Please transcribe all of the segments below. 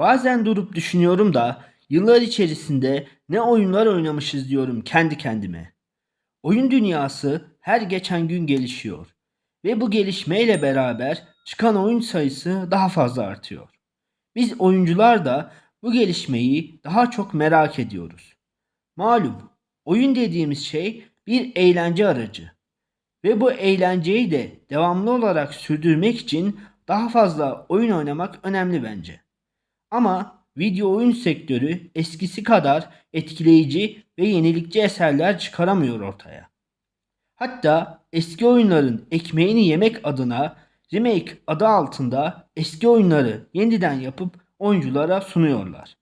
Bazen durup düşünüyorum da yıllar içerisinde ne oyunlar oynamışız diyorum kendi kendime. Oyun dünyası her geçen gün gelişiyor ve bu gelişmeyle beraber çıkan oyun sayısı daha fazla artıyor. Biz oyuncular da bu gelişmeyi daha çok merak ediyoruz. Malum oyun dediğimiz şey bir eğlence aracı ve bu eğlenceyi de devamlı olarak sürdürmek için daha fazla oyun oynamak önemli bence. Ama video oyun sektörü eskisi kadar etkileyici ve yenilikçi eserler çıkaramıyor ortaya. Hatta eski oyunların ekmeğini yemek adına remake adı altında eski oyunları yeniden yapıp oyunculara sunuyorlar.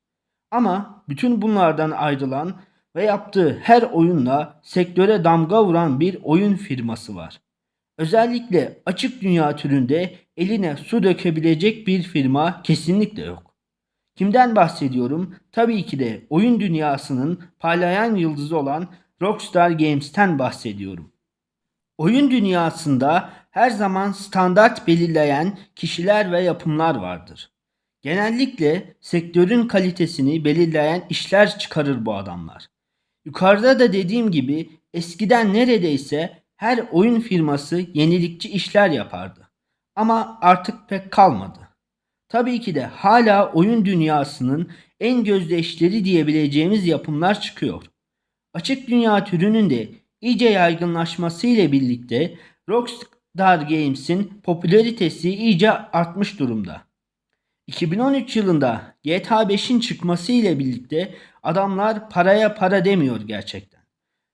Ama bütün bunlardan ayrılan ve yaptığı her oyunla sektöre damga vuran bir oyun firması var. Özellikle açık dünya türünde eline su dökebilecek bir firma kesinlikle yok. Kimden bahsediyorum? Tabii ki de oyun dünyasının parlayan yıldızı olan Rockstar Games'ten bahsediyorum. Oyun dünyasında her zaman standart belirleyen kişiler ve yapımlar vardır. Genellikle sektörün kalitesini belirleyen işler çıkarır bu adamlar. Yukarıda da dediğim gibi eskiden neredeyse her oyun firması yenilikçi işler yapardı. Ama artık pek kalmadı. Tabii ki de hala oyun dünyasının en gözde işleri diyebileceğimiz yapımlar çıkıyor. Açık dünya türünün de iyice yaygınlaşması ile birlikte Rockstar Games'in popülaritesi iyice artmış durumda. 2013 yılında GTA 5'in çıkması ile birlikte adamlar paraya para demiyor gerçekten.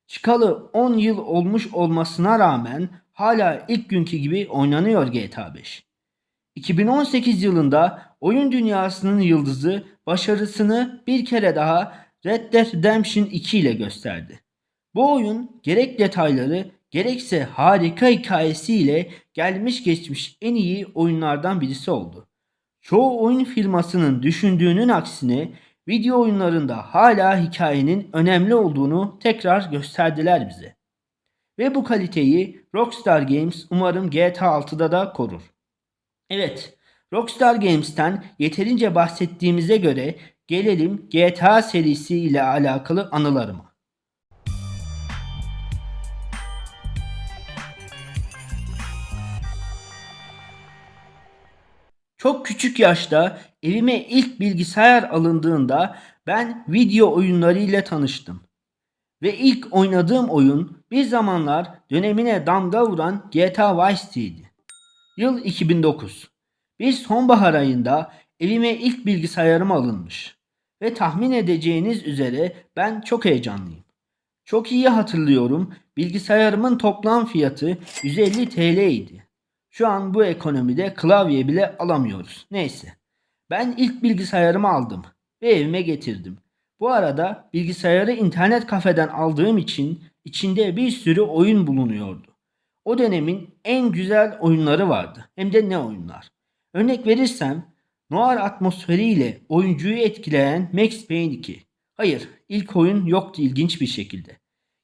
Çıkalı 10 yıl olmuş olmasına rağmen hala ilk günkü gibi oynanıyor GTA 5. 2018 yılında oyun dünyasının yıldızı başarısını bir kere daha Red Dead Redemption 2 ile gösterdi. Bu oyun gerek detayları gerekse harika hikayesiyle gelmiş geçmiş en iyi oyunlardan birisi oldu. Çoğu oyun firmasının düşündüğünün aksine video oyunlarında hala hikayenin önemli olduğunu tekrar gösterdiler bize. Ve bu kaliteyi Rockstar Games umarım GTA 6'da da korur. Evet, Rockstar Games'ten yeterince bahsettiğimize göre gelelim GTA serisi ile alakalı anılarıma. Çok küçük yaşta evime ilk bilgisayar alındığında ben video oyunları ile tanıştım. Ve ilk oynadığım oyun bir zamanlar dönemine damga vuran GTA Vice City'ydi. Yıl 2009. Bir sonbahar ayında evime ilk bilgisayarım alınmış. Ve tahmin edeceğiniz üzere ben çok heyecanlıyım. Çok iyi hatırlıyorum bilgisayarımın toplam fiyatı 150 TL idi. Şu an bu ekonomide klavye bile alamıyoruz. Neyse. Ben ilk bilgisayarımı aldım ve evime getirdim. Bu arada bilgisayarı internet kafeden aldığım için içinde bir sürü oyun bulunuyordu. O dönemin en güzel oyunları vardı. Hem de ne oyunlar. Örnek verirsem noir atmosferiyle oyuncuyu etkileyen Max Payne 2. Hayır, ilk oyun yoktu ilginç bir şekilde.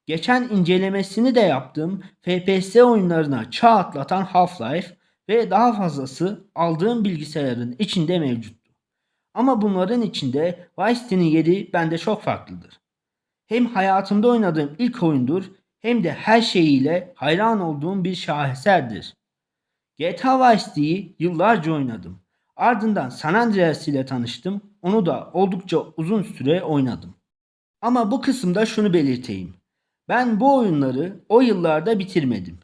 Geçen incelemesini de yaptığım FPS oyunlarına çağ atlatan Half-Life ve daha fazlası aldığım bilgisayarın içinde mevcuttu. Ama bunların içinde Vice City'nin yeri bende çok farklıdır. Hem hayatımda oynadığım ilk oyundur hem de her şeyiyle hayran olduğum bir şaheserdir. GTA Vice City'yi yıllarca oynadım. Ardından San Andreas ile tanıştım. Onu da oldukça uzun süre oynadım. Ama bu kısımda şunu belirteyim. Ben bu oyunları o yıllarda bitirmedim.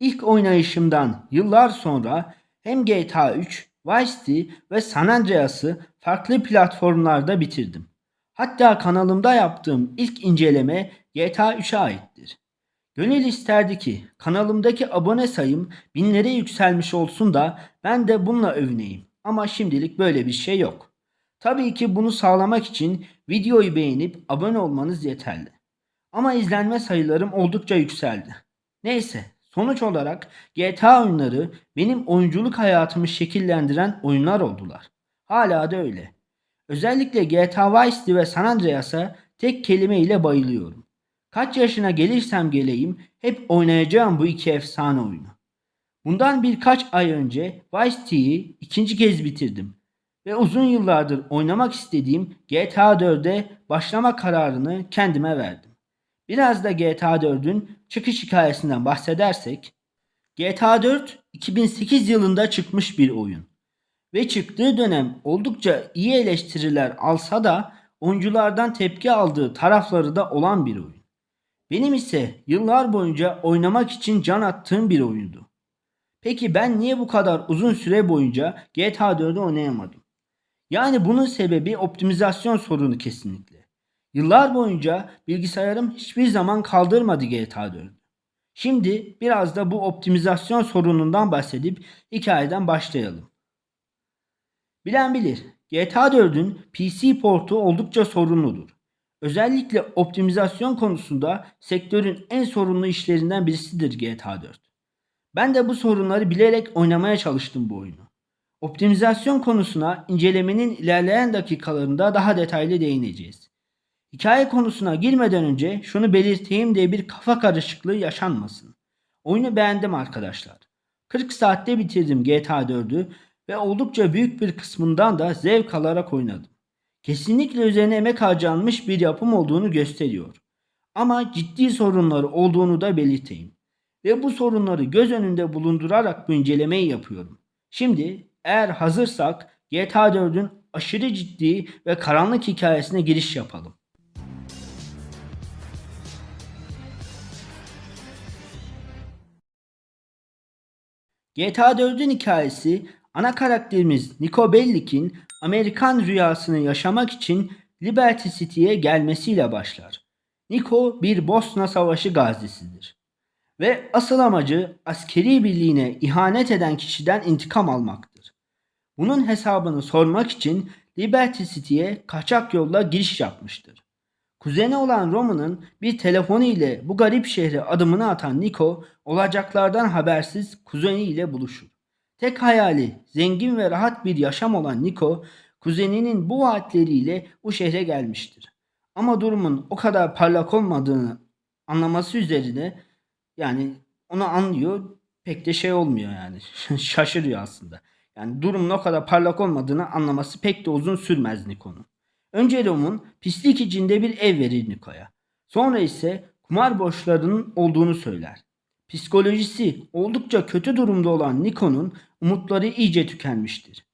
İlk oynayışımdan yıllar sonra hem GTA 3, Vice City ve San Andreas'ı farklı platformlarda bitirdim. Hatta kanalımda yaptığım ilk inceleme GTA 3'e aittir. Gönül isterdi ki kanalımdaki abone sayım binlere yükselmiş olsun da ben de bununla övüneyim. Ama şimdilik böyle bir şey yok. Tabii ki bunu sağlamak için videoyu beğenip abone olmanız yeterli. Ama izlenme sayılarım oldukça yükseldi. Neyse, sonuç olarak GTA oyunları benim oyunculuk hayatımı şekillendiren oyunlar oldular. Hala da öyle. Özellikle GTA Vice City ve San Andreas'a tek kelime ile bayılıyorum. Kaç yaşına gelirsem geleyim hep oynayacağım bu iki efsane oyunu. Bundan birkaç ay önce Vice City'yi ikinci kez bitirdim. ve uzun yıllardır oynamak istediğim GTA 4'e başlama kararını kendime verdim. Biraz da GTA 4'ün çıkış hikayesinden bahsedersek, GTA 4 2008 yılında çıkmış bir oyun ve çıktığı dönem oldukça iyi eleştiriler alsa da oyunculardan tepki aldığı tarafları da olan bir oyun. Benim ise yıllar boyunca oynamak için can attığım bir oyundu. Peki ben niye bu kadar uzun süre boyunca GTA 4'ü oynayamadım? Yani bunun sebebi optimizasyon sorunu kesinlikle. Yıllar boyunca bilgisayarım hiçbir zaman kaldırmadı GTA 4'ü. Şimdi biraz da bu optimizasyon sorunundan bahsedip hikayeden başlayalım. Bilen bilir, GTA 4'ün PC portu oldukça sorunludur. Özellikle optimizasyon konusunda sektörün en sorunlu işlerinden birisidir GTA 4. Ben de bu sorunları bilerek oynamaya çalıştım bu oyunu. Optimizasyon konusuna incelemenin ilerleyen dakikalarında daha detaylı değineceğiz. Hikaye konusuna girmeden önce şunu belirteyim diye bir kafa karışıklığı yaşanmasın. Oyunu beğendim arkadaşlar. 40 saatte bitirdim GTA 4'ü ve oldukça büyük bir kısmından da zevk alarak oynadım. Kesinlikle üzerine emek harcanmış bir yapım olduğunu gösteriyor. Ama ciddi sorunları olduğunu da belirteyim. Ve bu sorunları göz önünde bulundurarak bu incelemeyi yapıyorum. Şimdi eğer hazırsak GTA 4'ün aşırı ciddi ve karanlık hikayesine giriş yapalım. GTA 4'ün hikayesi ana karakterimiz Nico Bellic'in Amerikan rüyasını yaşamak için Liberty City'ye gelmesiyle başlar. Nico bir Bosna Savaşı gazisidir. Ve asıl amacı askeri birliğine ihanet eden kişiden intikam almaktır. Bunun hesabını sormak için Liberty City'ye kaçak yolla giriş yapmıştır. Kuzeni olan Roman'ın bir telefonu ile bu garip şehre adımını atan Nico olacaklardan habersiz kuzeni ile buluşur. Tek hayali zengin ve rahat bir yaşam olan Nico, kuzeninin bu vaatleriyle bu şehre gelmiştir. Ama durumun o kadar parlak olmadığını anlaması üzerine yani onu anlıyor pek de şey olmuyor yani şaşırıyor aslında. Yani durumun o kadar parlak olmadığını anlaması pek de uzun sürmez Nico'nun. Önce Rom'un pislik içinde bir ev verir Nico'ya. Sonra ise kumar borçlarının olduğunu söyler. Psikolojisi oldukça kötü durumda olan Nico'nun umutları iyice tükenmiştir.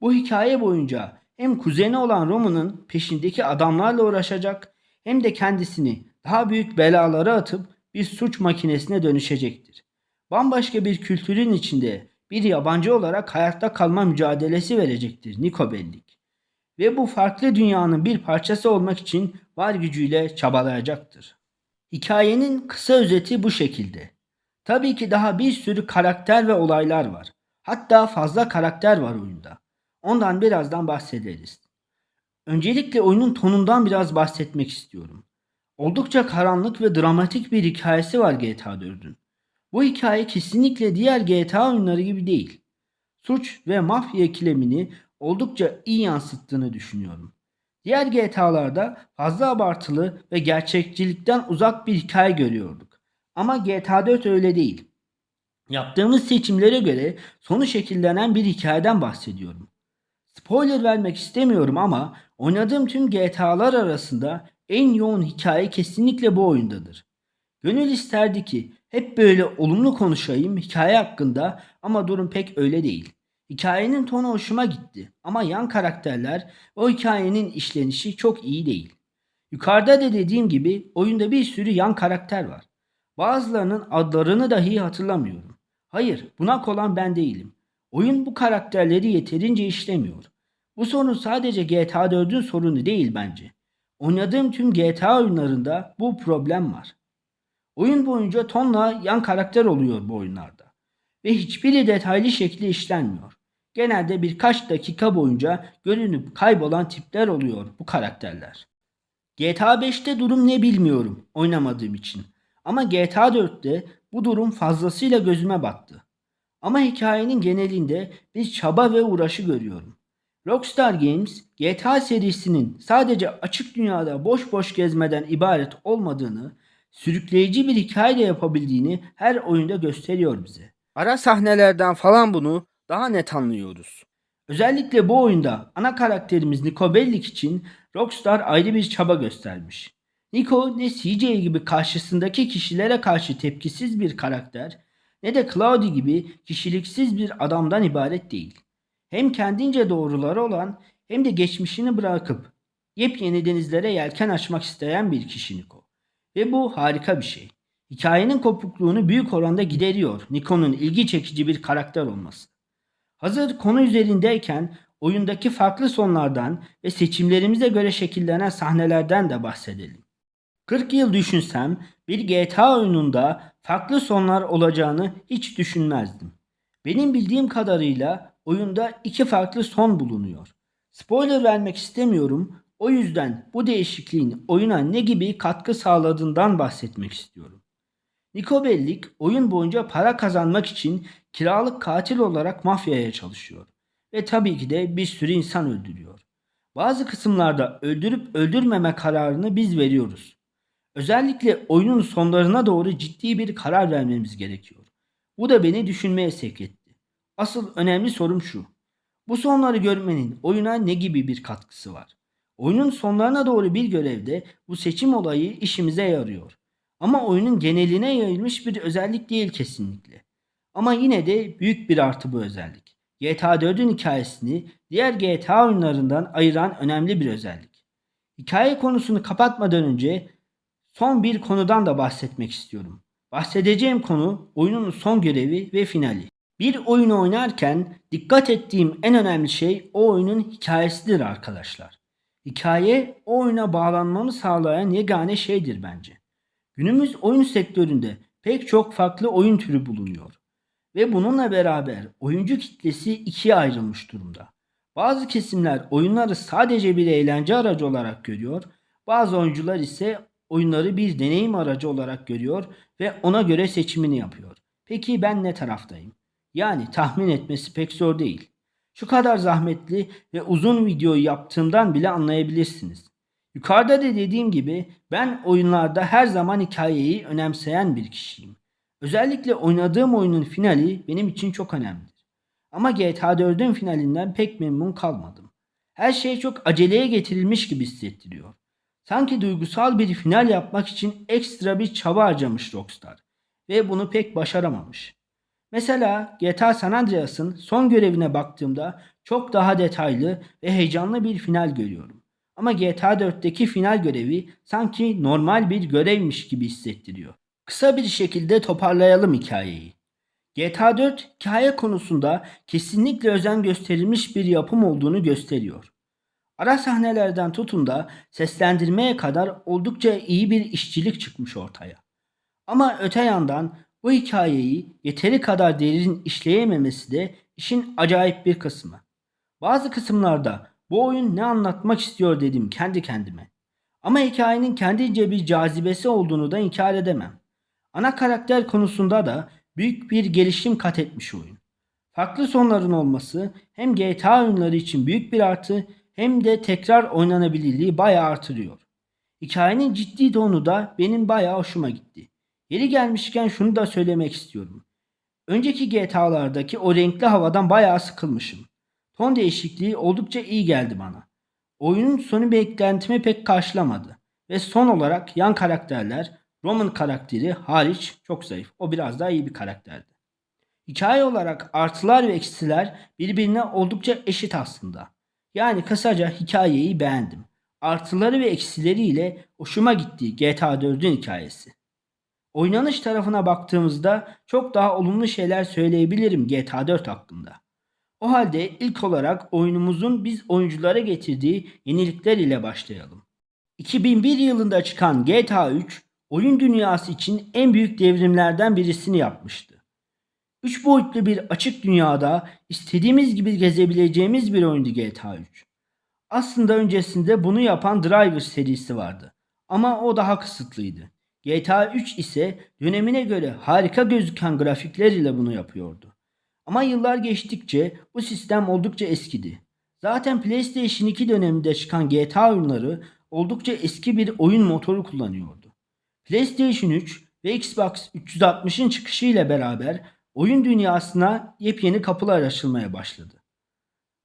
Bu hikaye boyunca hem kuzeni olan Roma'nın peşindeki adamlarla uğraşacak hem de kendisini daha büyük belalara atıp bir suç makinesine dönüşecektir. Bambaşka bir kültürün içinde bir yabancı olarak hayatta kalma mücadelesi verecektir Niko Bellic. Ve bu farklı dünyanın bir parçası olmak için var gücüyle çabalayacaktır. Hikayenin kısa özeti bu şekilde. Tabii ki daha bir sürü karakter ve olaylar var. Hatta fazla karakter var oyunda. Ondan birazdan bahsederiz. Öncelikle oyunun tonundan biraz bahsetmek istiyorum. Oldukça karanlık ve dramatik bir hikayesi var GTA 4'ün. Bu hikaye kesinlikle diğer GTA oyunları gibi değil. Suç ve mafya ikilemini oldukça iyi yansıttığını düşünüyorum. Diğer GTA'larda fazla abartılı ve gerçekçilikten uzak bir hikaye görüyorduk. Ama GTA 4 öyle değil. Yaptığımız seçimlere göre sonu şekillenen bir hikayeden bahsediyorum. Spoiler vermek istemiyorum ama oynadığım tüm GTA'lar arasında en yoğun hikaye kesinlikle bu oyundadır. Gönül isterdi ki hep böyle olumlu konuşayım hikaye hakkında ama durum pek öyle değil. Hikayenin tonu hoşuma gitti ama yan karakterler o hikayenin işlenişi çok iyi değil. Yukarıda da dediğim gibi oyunda bir sürü yan karakter var. Bazılarının adlarını dahi hatırlamıyorum. Hayır, bunak olan ben değilim. Oyun bu karakterleri yeterince işlemiyor. Bu sorun sadece GTA 4'ün sorunu değil bence. Oynadığım tüm GTA oyunlarında bu problem var. Oyun boyunca tonla yan karakter oluyor bu oyunlarda. Ve hiçbiri detaylı şekilde işlenmiyor. Genelde birkaç dakika boyunca görünüp kaybolan tipler oluyor bu karakterler. GTA 5'te durum ne bilmiyorum oynamadığım için. Ama GTA 4'te bu durum fazlasıyla gözüme battı. Ama hikayenin genelinde bir çaba ve uğraşı görüyorum. Rockstar Games, GTA serisinin sadece açık dünyada boş boş gezmeden ibaret olmadığını, sürükleyici bir hikaye de yapabildiğini her oyunda gösteriyor bize. Ara sahnelerden falan bunu daha net anlıyoruz. Özellikle bu oyunda ana karakterimiz Nico Bellic için Rockstar ayrı bir çaba göstermiş. Nico ne CJ gibi karşısındaki kişilere karşı tepkisiz bir karakter ne de Cloudy gibi kişiliksiz bir adamdan ibaret değil. Hem kendince doğruları olan hem de geçmişini bırakıp yepyeni denizlere yelken açmak isteyen bir kişi Nico. Ve bu harika bir şey. Hikayenin kopukluğunu büyük oranda gideriyor Nico'nun ilgi çekici bir karakter olması. Hazır konu üzerindeyken oyundaki farklı sonlardan ve seçimlerimize göre şekillenen sahnelerden de bahsedelim. 40 yıl düşünsem bir GTA oyununda farklı sonlar olacağını hiç düşünmezdim. Benim bildiğim kadarıyla oyunda iki farklı son bulunuyor. Spoiler vermek istemiyorum. O yüzden bu değişikliğin oyuna ne gibi katkı sağladığından bahsetmek istiyorum. Niko Bellic oyun boyunca para kazanmak için kiralık katil olarak mafyaya çalışıyor. Ve tabii ki de bir sürü insan öldürüyor. Bazı kısımlarda öldürüp öldürmeme kararını biz veriyoruz. Özellikle oyunun sonlarına doğru ciddi bir karar vermemiz gerekiyor. Bu da beni düşünmeye sevk etti. Asıl önemli sorum şu. Bu sonları görmenin oyuna ne gibi bir katkısı var? Oyunun sonlarına doğru bir görevde bu seçim olayı işimize yarıyor. Ama oyunun geneline yayılmış bir özellik değil kesinlikle. Ama yine de büyük bir artı bu özellik. GTA 4'ün hikayesini diğer GTA oyunlarından ayıran önemli bir özellik. Hikaye konusunu kapatmadan önce son bir konudan da bahsetmek istiyorum. Bahsedeceğim konu oyunun son görevi ve finali. Bir oyunu oynarken dikkat ettiğim en önemli şey o oyunun hikayesidir arkadaşlar. Hikaye o oyuna bağlanmamı sağlayan yegane şeydir bence. Günümüz oyun sektöründe pek çok farklı oyun türü bulunuyor. Ve bununla beraber oyuncu kitlesi ikiye ayrılmış durumda. Bazı kesimler oyunları sadece bir eğlence aracı olarak görüyor, bazı oyuncular ise oyunları bir deneyim aracı olarak görüyor ve ona göre seçimini yapıyor. Peki ben ne taraftayım? Yani tahmin etmesi pek zor değil. Şu kadar zahmetli ve uzun videoyu yaptığımdan bile anlayabilirsiniz. Yukarıda da dediğim gibi ben oyunlarda her zaman hikayeyi önemseyen bir kişiyim. Özellikle oynadığım oyunun finali benim için çok önemlidir. Ama GTA 4'ün finalinden pek memnun kalmadım. Her şey çok aceleye getirilmiş gibi hissettiriyor. Sanki duygusal bir final yapmak için ekstra bir çaba harcamış Rockstar ve bunu pek başaramamış. Mesela GTA San Andreas'ın son görevine baktığımda çok daha detaylı ve heyecanlı bir final görüyorum. Ama GTA 4'teki final görevi sanki normal bir görevmiş gibi hissettiriyor. Kısa bir şekilde toparlayalım hikayeyi. GTA 4 hikaye konusunda kesinlikle özen gösterilmiş bir yapım olduğunu gösteriyor. Ara sahnelerden tutun da seslendirmeye kadar oldukça iyi bir işçilik çıkmış ortaya. Ama öte yandan bu hikayeyi yeteri kadar derin işleyememesi de işin acayip bir kısmı. Bazı kısımlarda bu oyun ne anlatmak istiyor dedim kendi kendime. Ama hikayenin kendince bir cazibesi olduğunu da inkar edemem. Ana karakter konusunda da büyük bir gelişim kat etmiş oyun. Farklı sonların olması hem GTA oyunları için büyük bir artı hem de tekrar oynanabilirliği bayağı artırıyor. Hikayenin ciddi tonu da benim bayağı hoşuma gitti. Yeri gelmişken şunu da söylemek istiyorum. Önceki GTA'lardaki o renkli havadan bayağı sıkılmışım. Ton değişikliği oldukça iyi geldi bana. Oyunun sonu beklentimi pek karşılamadı. Ve son olarak yan karakterler Roman karakteri hariç çok zayıf. O biraz daha iyi bir karakterdi. Hikaye olarak artılar ve eksiler birbirine oldukça eşit aslında. Yani kısaca hikayeyi beğendim. Artıları ve eksileriyle hoşuma gitti GTA 4'ün hikayesi. Oynanış tarafına baktığımızda çok daha olumlu şeyler söyleyebilirim GTA 4 hakkında. O halde ilk olarak oyunumuzun biz oyunculara getirdiği yenilikler ile başlayalım. 2001 yılında çıkan GTA 3 oyun dünyası için en büyük devrimlerden birisini yapmıştı. 3 boyutlu bir açık dünyada istediğimiz gibi gezebileceğimiz bir oyundu GTA 3. Aslında öncesinde bunu yapan Driver serisi vardı ama o daha kısıtlıydı. GTA 3 ise dönemine göre harika gözüken grafikler ile bunu yapıyordu. Ama yıllar geçtikçe bu sistem oldukça eskidi. Zaten PlayStation 2 döneminde çıkan GTA oyunları oldukça eski bir oyun motoru kullanıyordu. PlayStation 3 ve Xbox 360'ın çıkışıyla beraber oyun dünyasına yepyeni kapılar açılmaya başladı.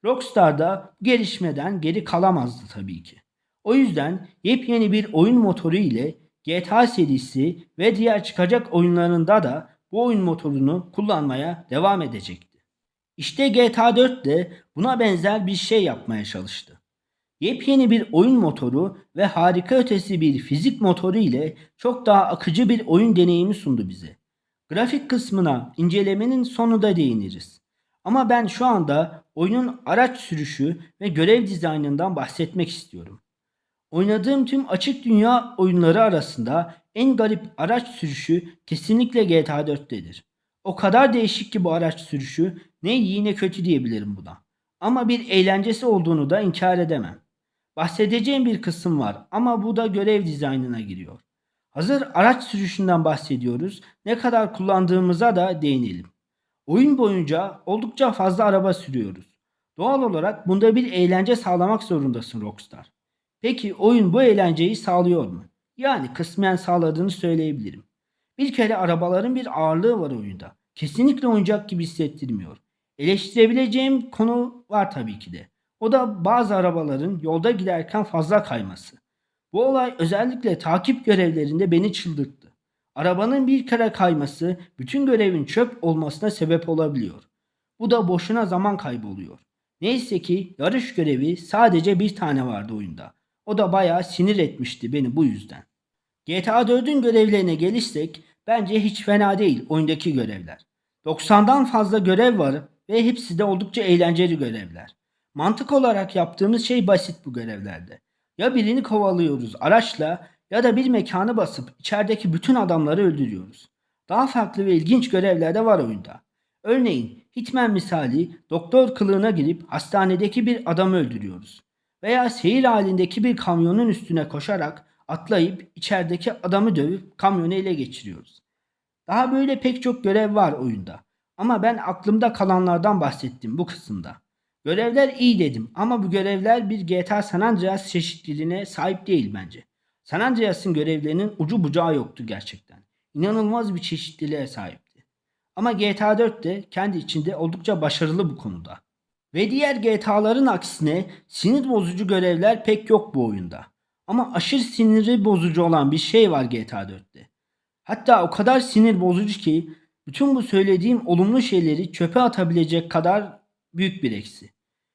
Rockstar da gelişmeden geri kalamazdı tabii ki. O yüzden yepyeni bir oyun motoru ile GTA serisi ve diğer çıkacak oyunlarında da bu oyun motorunu kullanmaya devam edecekti. İşte GTA 4 de buna benzer bir şey yapmaya çalıştı. Yepyeni bir oyun motoru ve harika ötesi bir fizik motoru ile çok daha akıcı bir oyun deneyimi sundu bize. Grafik kısmına incelemenin sonunda değiniriz. Ama ben şu anda oyunun araç sürüşü ve görev dizaynından bahsetmek istiyorum. Oynadığım tüm açık dünya oyunları arasında en garip araç sürüşü kesinlikle GTA 4'tedir. O kadar değişik ki bu araç sürüşü ne iyi ne kötü diyebilirim buna. Ama bir eğlencesi olduğunu da inkar edemem. Bahsedeceğim bir kısım var ama bu da görev dizaynına giriyor. Hazır araç sürüşünden bahsediyoruz. Ne kadar kullandığımıza da değinelim. Oyun boyunca oldukça fazla araba sürüyoruz. Doğal olarak bunda bir eğlence sağlamak zorundasın Rockstar. Peki oyun bu eğlenceyi sağlıyor mu? Yani kısmen sağladığını söyleyebilirim. Bir kere arabaların bir ağırlığı var oyunda. Kesinlikle oyuncak gibi hissettirmiyor. Eleştirebileceğim konu var tabii ki de. O da bazı arabaların yolda giderken fazla kayması. Bu olay özellikle takip görevlerinde beni çıldırttı. Arabanın bir kere kayması bütün görevin çöp olmasına sebep olabiliyor. Bu da boşuna zaman kaybı oluyor. Neyse ki yarış görevi sadece bir tane vardı oyunda. O da bayağı sinir etmişti beni bu yüzden. GTA 4'ün görevlerine gelirsek bence hiç fena değil oyundaki görevler. 90'dan fazla görev var ve hepsi de oldukça eğlenceli görevler. Mantık olarak yaptığımız şey basit bu görevlerde. Ya birini kovalıyoruz araçla ya da bir mekanı basıp içerideki bütün adamları öldürüyoruz. Daha farklı ve ilginç görevler de var oyunda. Örneğin Hitman misali doktor kılığına girip hastanedeki bir adamı öldürüyoruz. Veya seyir halindeki bir kamyonun üstüne koşarak atlayıp içerideki adamı dövüp kamyonu ele geçiriyoruz. Daha böyle pek çok görev var oyunda. Ama ben aklımda kalanlardan bahsettim bu kısımda. Görevler iyi dedim ama bu görevler bir GTA San Andreas çeşitliliğine sahip değil bence. San Andreas'ın görevlerinin ucu bucağı yoktu gerçekten. İnanılmaz bir çeşitliliğe sahipti. Ama GTA 4 de kendi içinde oldukça başarılı bu konuda. Ve diğer GTA'ların aksine sinir bozucu görevler pek yok bu oyunda. Ama aşırı siniri bozucu olan bir şey var GTA 4'te. Hatta o kadar sinir bozucu ki bütün bu söylediğim olumlu şeyleri çöpe atabilecek kadar büyük bir eksi.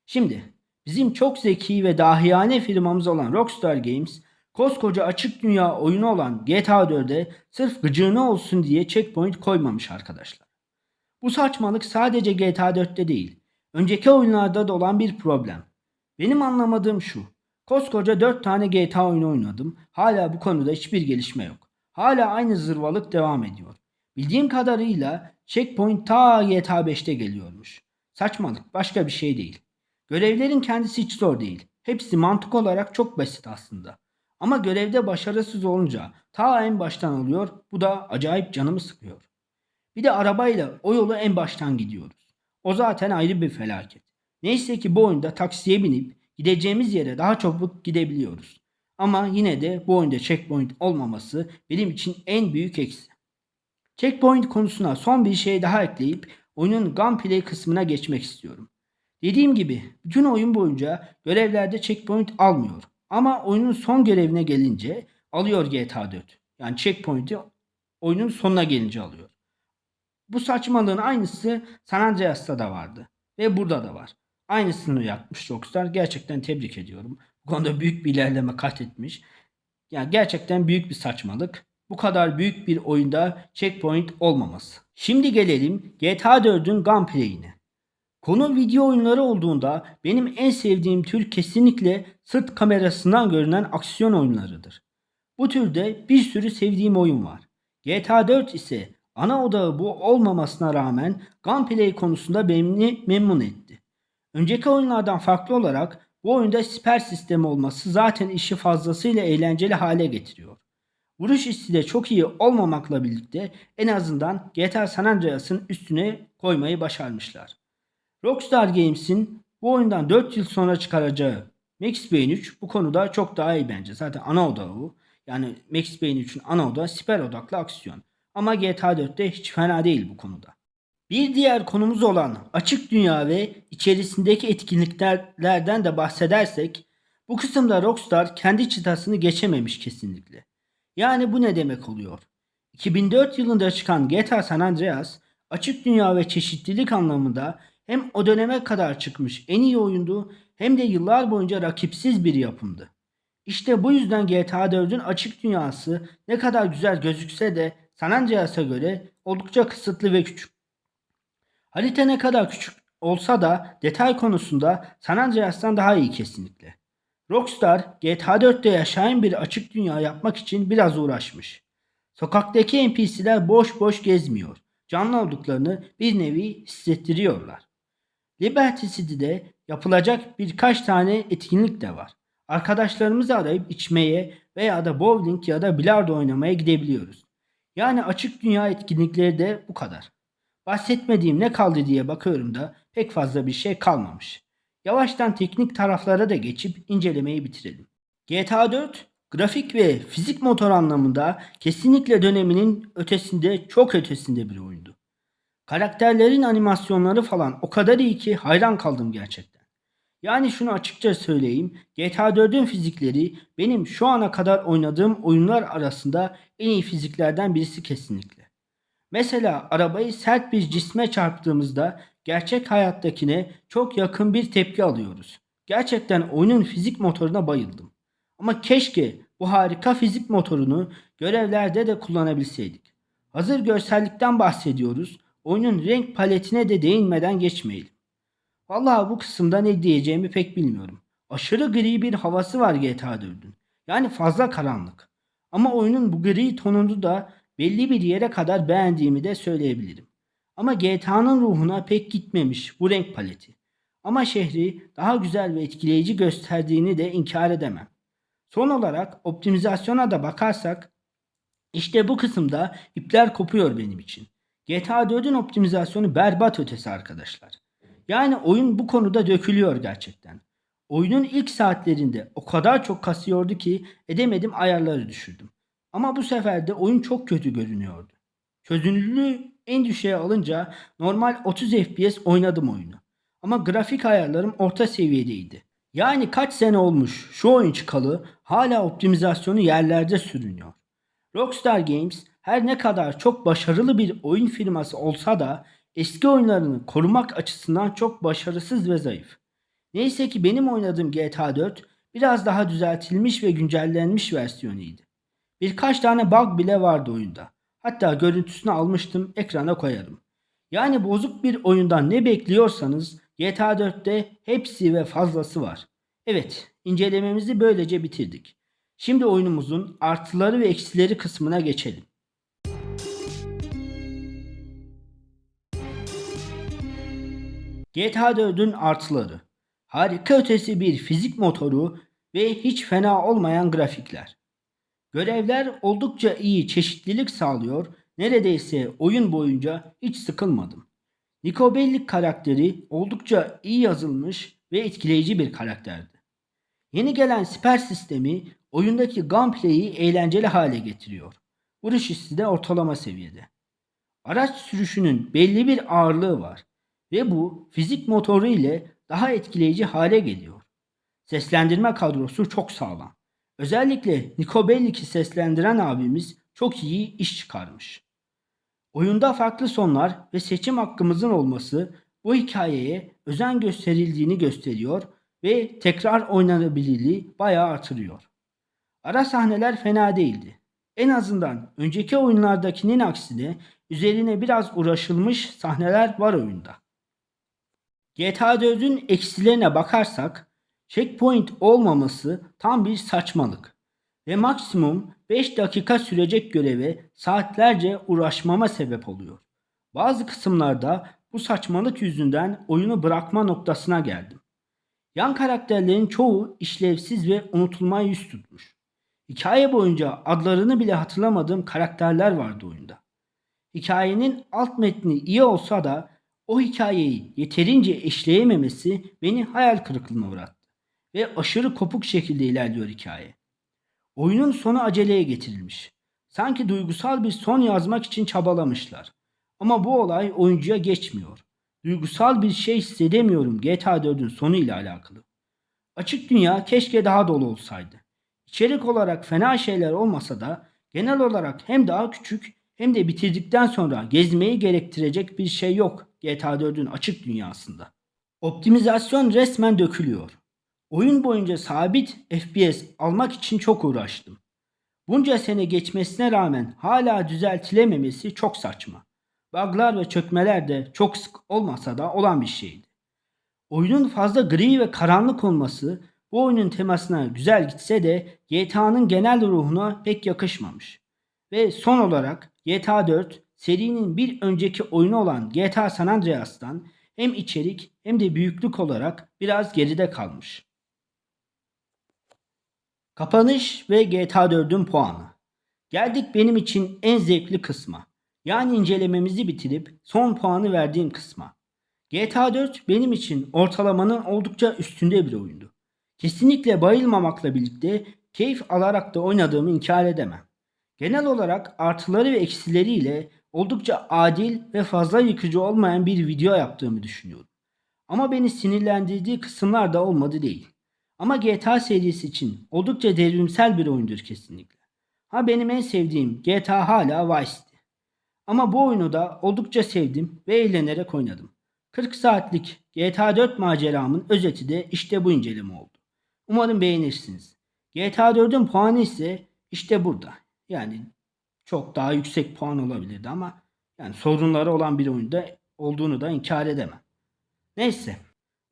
Şimdi bizim çok zeki ve dahiyane firmamız olan Rockstar Games koskoca açık dünya oyunu olan GTA 4'e sırf gıcığına olsun diye checkpoint koymamış arkadaşlar. Bu saçmalık sadece GTA 4'te değil, önceki oyunlarda da olan bir problem. Benim anlamadığım şu. Koskoca 4 tane GTA oyunu oynadım. Hala bu konuda hiçbir gelişme yok. Hala aynı zırvalık devam ediyor. Bildiğim kadarıyla checkpoint ta GTA 5'te geliyormuş. Saçmalık başka bir şey değil. Görevlerin kendisi hiç zor değil. Hepsi mantık olarak çok basit aslında. Ama görevde başarısız olunca ta en baştan alıyor. Bu da acayip canımı sıkıyor. Bir de arabayla o yolu en baştan gidiyoruz. O zaten ayrı bir felaket. Neyse ki bu oyunda taksiye binip gideceğimiz yere daha çabuk gidebiliyoruz. Ama yine de bu oyunda checkpoint olmaması benim için en büyük eksi. Checkpoint konusuna son bir şey daha ekleyip oyunun gunplay kısmına geçmek istiyorum. Dediğim gibi bütün oyun boyunca görevlerde checkpoint almıyor. Ama oyunun son görevine gelince alıyor GTA 4. Yani checkpoint'i oyunun sonuna gelince alıyor. Bu saçmalığın aynısı San Andreas'ta da vardı. Ve burada da var. Aynısını yapmış Rockstar. Gerçekten tebrik ediyorum. Bu konuda büyük bir ilerleme kat etmiş. Yani gerçekten büyük bir saçmalık. Bu kadar büyük bir oyunda checkpoint olmaması. Şimdi gelelim GTA 4'ün gunplay'ine. Konu video oyunları olduğunda benim en sevdiğim tür kesinlikle sırt kamerasından görünen aksiyon oyunlarıdır. Bu türde bir sürü sevdiğim oyun var. GTA 4 ise ana odağı bu olmamasına rağmen gunplay konusunda beni memnun etti. Önceki oyunlardan farklı olarak bu oyunda siper sistemi olması zaten işi fazlasıyla eğlenceli hale getiriyor. Vuruş hissi de çok iyi olmamakla birlikte en azından GTA San Andreas'ın üstüne koymayı başarmışlar. Rockstar Games'in bu oyundan 4 yıl sonra çıkaracağı Max Payne 3 bu konuda çok daha iyi bence. Zaten ana odağı o. Yani Max Payne 3'ün ana odağı siper odaklı aksiyon. Ama GTA 4'te hiç fena değil bu konuda. Bir diğer konumuz olan açık dünya ve içerisindeki etkinliklerden de bahsedersek bu kısımda Rockstar kendi çıtasını geçememiş kesinlikle. Yani bu ne demek oluyor? 2004 yılında çıkan GTA San Andreas açık dünya ve çeşitlilik anlamında hem o döneme kadar çıkmış en iyi oyundu hem de yıllar boyunca rakipsiz bir yapımdı. İşte bu yüzden GTA 4'ün açık dünyası ne kadar güzel gözükse de San Andreas'a göre oldukça kısıtlı ve küçük. Harita ne kadar küçük olsa da detay konusunda San Andreas'tan daha iyi kesinlikle. Rockstar GTA 4'te yaşayan bir açık dünya yapmak için biraz uğraşmış. Sokaktaki NPC'ler boş boş gezmiyor. Canlı olduklarını bir nevi hissettiriyorlar. Liberty City'de yapılacak birkaç tane etkinlik de var. Arkadaşlarımızı arayıp içmeye veya da bowling ya da bilardo oynamaya gidebiliyoruz. Yani açık dünya etkinlikleri de bu kadar. Bahsetmediğim ne kaldı diye bakıyorum da pek fazla bir şey kalmamış. Yavaştan teknik taraflara da geçip incelemeyi bitirelim. GTA 4 grafik ve fizik motor anlamında kesinlikle döneminin ötesinde çok ötesinde bir oyundu. Karakterlerin animasyonları falan o kadar iyi ki hayran kaldım gerçekten. Yani şunu açıkça söyleyeyim. GTA 4'ün fizikleri benim şu ana kadar oynadığım oyunlar arasında en iyi fiziklerden birisi kesinlikle. Mesela arabayı sert bir cisme çarptığımızda gerçek hayattakine çok yakın bir tepki alıyoruz. Gerçekten oyunun fizik motoruna bayıldım. Ama keşke bu harika fizik motorunu görevlerde de kullanabilseydik. Hazır görsellikten bahsediyoruz. Oyunun renk paletine de değinmeden geçmeyelim. Vallahi bu kısımda ne diyeceğimi pek bilmiyorum. Aşırı gri bir havası var GTA 4'ün. Yani fazla karanlık. Ama oyunun bu gri tonunu da belli bir yere kadar beğendiğimi de söyleyebilirim. Ama GTA'nın ruhuna pek gitmemiş bu renk paleti. Ama şehri daha güzel ve etkileyici gösterdiğini de inkar edemem. Son olarak optimizasyona da bakarsak işte bu kısımda ipler kopuyor benim için. GTA 4'ün optimizasyonu berbat ötesi arkadaşlar. Yani oyun bu konuda dökülüyor gerçekten. Oyunun ilk saatlerinde o kadar çok kasıyordu ki edemedim ayarları düşürdüm. Ama bu sefer de oyun çok kötü görünüyordu. Çözünürlüğü en düşüğe alınca normal 30 FPS oynadım oyunu. Ama grafik ayarlarım orta seviyedeydi. Yani kaç sene olmuş şu oyun çıkalı hala optimizasyonu yerlerde sürünüyor. Rockstar Games her ne kadar çok başarılı bir oyun firması olsa da eski oyunlarını korumak açısından çok başarısız ve zayıf. Neyse ki benim oynadığım GTA 4 biraz daha düzeltilmiş ve güncellenmiş versiyonuydu. Birkaç tane bug bile vardı oyunda. Hatta görüntüsünü almıştım ekrana koyarım. Yani bozuk bir oyundan ne bekliyorsanız GTA 4'te hepsi ve fazlası var. Evet, incelememizi böylece bitirdik. Şimdi oyunumuzun artıları ve eksileri kısmına geçelim. GTA 4'ün artıları. Harika ötesi bir fizik motoru ve hiç fena olmayan grafikler. Görevler oldukça iyi çeşitlilik sağlıyor. Neredeyse oyun boyunca hiç sıkılmadım. Nico Bellic karakteri oldukça iyi yazılmış ve etkileyici bir karakterdi. Yeni gelen siper sistemi oyundaki gameplay'i eğlenceli hale getiriyor. Vuruş hissi de ortalama seviyede. Araç sürüşünün belli bir ağırlığı var ve bu fizik motoru ile daha etkileyici hale geliyor. Seslendirme kadrosu çok sağlam. Özellikle Nico Bellic'i seslendiren abimiz çok iyi iş çıkarmış. Oyunda farklı sonlar ve seçim hakkımızın olması bu hikayeye özen gösterildiğini gösteriyor ve tekrar oynanabilirliği bayağı artırıyor. Ara sahneler fena değildi. En azından önceki oyunlardakinin aksine üzerine biraz uğraşılmış sahneler var oyunda. GTA 4'ün eksilerine bakarsak checkpoint olmaması tam bir saçmalık ve maksimum 5 dakika sürecek göreve saatlerce uğraşmama sebep oluyor. Bazı kısımlarda bu saçmalık yüzünden oyunu bırakma noktasına geldim. Yan karakterlerin çoğu işlevsiz ve unutulmaya yüz tutmuş. Hikaye boyunca adlarını bile hatırlamadığım karakterler vardı oyunda. Hikayenin alt metni iyi olsa da o hikayeyi yeterince işleyememesi beni hayal kırıklığına uğrattı ve aşırı kopuk şekilde ilerliyor hikaye. Oyunun sonu aceleye getirilmiş. Sanki duygusal bir son yazmak için çabalamışlar. Ama bu olay oyuncuya geçmiyor. Duygusal bir şey hissedemiyorum GTA 4'ün sonu ile alakalı. Açık dünya keşke daha dolu olsaydı. İçerik olarak fena şeyler olmasa da genel olarak hem daha küçük hem de bitirdikten sonra gezmeyi gerektirecek bir şey yok GTA 4'ün açık dünyasında. Optimizasyon resmen dökülüyor. Oyun boyunca sabit FPS almak için çok uğraştım. Bunca sene geçmesine rağmen hala düzeltilememesi çok saçma. Bug'lar ve çökmeler de çok sık olmasa da olan bir şeydi. Oyunun fazla gri ve karanlık olması bu oyunun temasına güzel gitse de GTA'nın genel ruhuna pek yakışmamış. Ve son olarak GTA 4 serinin bir önceki oyunu olan GTA San Andreas'tan hem içerik hem de büyüklük olarak biraz geride kalmış. Kapanış ve GTA 4'ün puanı. Geldik benim için en zevkli kısma. Yani incelememizi bitirip son puanı verdiğim kısma. GTA 4 benim için ortalamanın oldukça üstünde bir oyundu. Kesinlikle bayılmamakla birlikte keyif alarak da oynadığımı inkar edemem. Genel olarak artıları ve eksileriyle oldukça adil ve fazla yıkıcı olmayan bir video yaptığımı düşünüyorum. Ama beni sinirlendirdiği kısımlar da olmadı değil. Ama GTA serisi için oldukça devrimsel bir oyundur kesinlikle. Ha benim en sevdiğim GTA hala Vice City. Ama bu oyunu da oldukça sevdim ve eğlenerek oynadım. 40 saatlik GTA 4 maceramın özeti de işte bu inceleme oldu. Umarım beğenirsiniz. GTA 4'ün puanı ise işte burada. Yani çok daha yüksek puan olabilirdi ama yani sorunları olan bir oyunda olduğunu da inkar edemem. Neyse.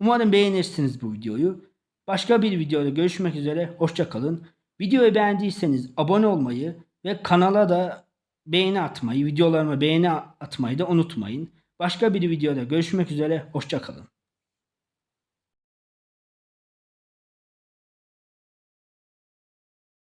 Umarım beğenirsiniz bu videoyu. Başka bir videoda görüşmek üzere. Hoşçakalın. Videoyu beğendiyseniz abone olmayı ve kanala da beğeni atmayı, videolarıma beğeni atmayı da unutmayın. Başka bir videoda görüşmek üzere. Hoşçakalın.